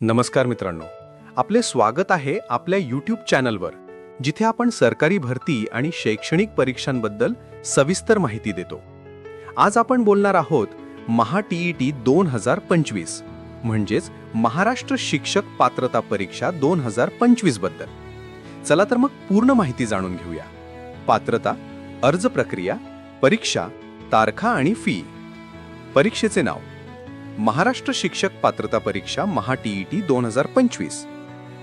नमस्कार मित्रांनो. आपले स्वागत आहे आपल्या यूट्यूब चॅनलवर जिथे आपण सरकारी भरती आणि शैक्षणिक परीक्षांबद्दल सविस्तर माहिती देतो. आज आपण बोलणार आहोत महा टीईटी दोन हजार पंचवीस म्हणजेच महाराष्ट्र शिक्षक पात्रता परीक्षा दोन हजार पंचवीसबद्दल. चला तर मग पूर्ण माहिती जाणून घेऊया. पात्रता अर्ज प्रक्रिया परीक्षा तारखा आणि फी परीक्षेचे नाव. महाराष्ट्र शिक्षक पात्रता परीक्षा महा टीईटी दोन हजार पंचवीस.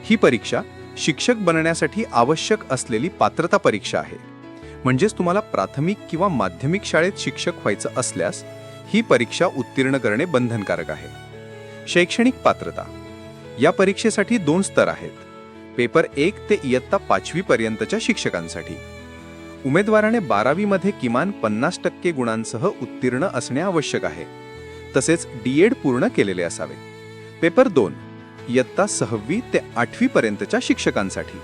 ही परीक्षा शिक्षक बनण्यासाठी आवश्यक असलेली पात्रता परीक्षा आहे. म्हणजेच तुम्हाला प्राथमिक किंवा माध्यमिक शाळेत शिक्षक व्हायचं असल्यास ही परीक्षा उत्तीर्ण करणे बंधनकारक आहे. शैक्षणिक पात्रता. या परीक्षेसाठी दोन स्तर आहेत. पेपर एक ते इयत्ता पाचवी पर्यंतच्या शिक्षकांसाठी. उमेदवाराने बारावीमध्ये किमान पन्नास टक्के गुणांसह उत्तीर्ण असणे आवश्यक आहे. तसेच डी एड पूर्ण केलेले असावे. पेपर दोन इयत्ता सहावी ते आठवी पर्यंतच्या शिक्षकांसाठी.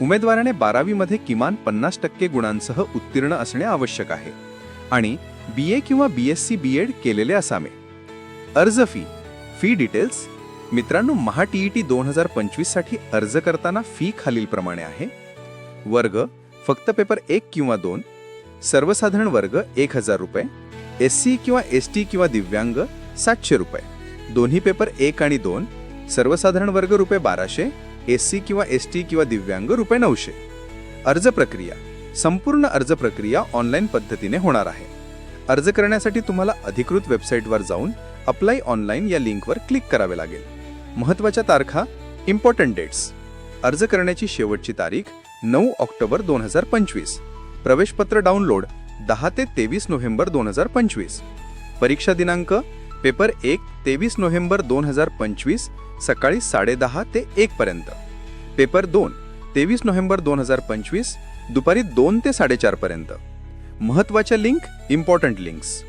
उमेदवाराने बारावीमध्ये किमान पन्नास टक्के गुणांसह उत्तीर्ण असणे आवश्यक आहे. आणि बी ए किंवा B S C B Ed केलेले असावे. अर्ज फी फी डिटेल्स मित्रांनो महा ई टी दोन हजार पंचवीससाठी अर्ज करताना फी खालीलप्रमाणे आहे. वर्ग फक्त पेपर एक किंवा दोन सर्वसाधारण वर्ग एक हजार रुपये एस सी किंवा एस टी किंवा दिव्यांग सातशे रुपये. दोन्ही पेपर एक आणि दोन सर्वसाधारण वर्ग रुपये बाराशे एस सी किंवा एस टी किंवा दिव्यांग रुपये नऊशे. अर्ज प्रक्रिया संपूर्ण अर्ज प्रक्रिया ऑनलाईन पद्धतीने होणार आहे. अर्ज करण्यासाठी तुम्हाला अधिकृत वेबसाईटवर जाऊन अप्लाय ऑनलाईन या लिंकवर क्लिक करावे लागेल. महत्त्वाच्या तारखा इम्पॉर्टंट डेट्स अर्ज करण्याची शेवटची तारीख नऊ ऑक्टोबर दोन हजार पंचवीस. प्रवेशपत्र डाउनलोड दहा ते तेवीस नोव्हेंबर दोन हजार पंचवीस. परीक्षा दिनांक पेपर एक तेवीस नोव्हेंबर दोन हजार पंचवीस सकाळी साडेदहा ते एक पर्यंत. पेपर दोन तेवीस नोव्हेंबर दोन हजार पंचवीस दुपारी दोन ते साडेचार पर्यंत. महत्त्वाच्या लिंक इम्पॉर्टंट लिंक्स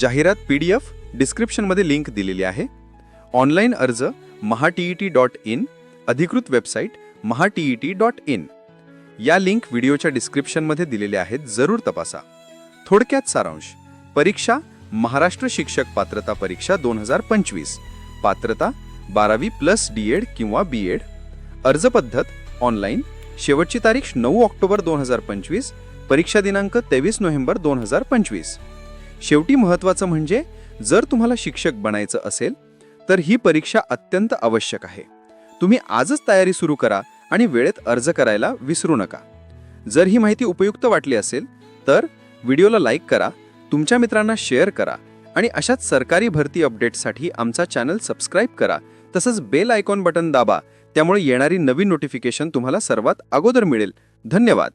जाहिरात पी डी एफ डिस्क्रिप्शनमध्ये लिंक दिलेली आहे. ऑनलाईन अर्ज महा टी डॉट इन अधिकृत website Maha T dot in. या लिंक व्हिडिओच्या डिस्क्रिप्शनमध्ये दिलेल्या आहेत जरूर तपासा. थोडक्यात सारांश. परीक्षा महाराष्ट्र शिक्षक पात्रता परीक्षा दोन हजार पंचवीस. पात्रता बारावी प्लस डी एड किंवा बी एड अर्ज पद्धत ऑनलाईन. शेवटची तारीख नऊ ऑक्टोबर दोन हजार पंचवीस. परीक्षा दिनांक तेवीस नोव्हेंबर दोन हजार पंचवीस. शेवटी महत्त्वाचं म्हणजे जर तुम्हाला शिक्षक बनायचं असेल तर ही परीक्षा अत्यंत आवश्यक आहे. तुम्ही आजच तयारी सुरू करा आणि वेळेत अर्ज करायला विसरू नका. जर ही माहिती उपयुक्त वाटली असेल तर व्हिडिओला लाईक करा तुमच्या मित्रांना शेअर करा आणि अशाच सरकारी भरती अपडेट्ससाठी आमचा चॅनल सबस्क्राईब करा. तसंच बेल आयकॉन बटन दाबा त्यामुळे येणारी नवीन नोटिफिकेशन तुम्हाला सर्वात अगोदर मिळेल. धन्यवाद.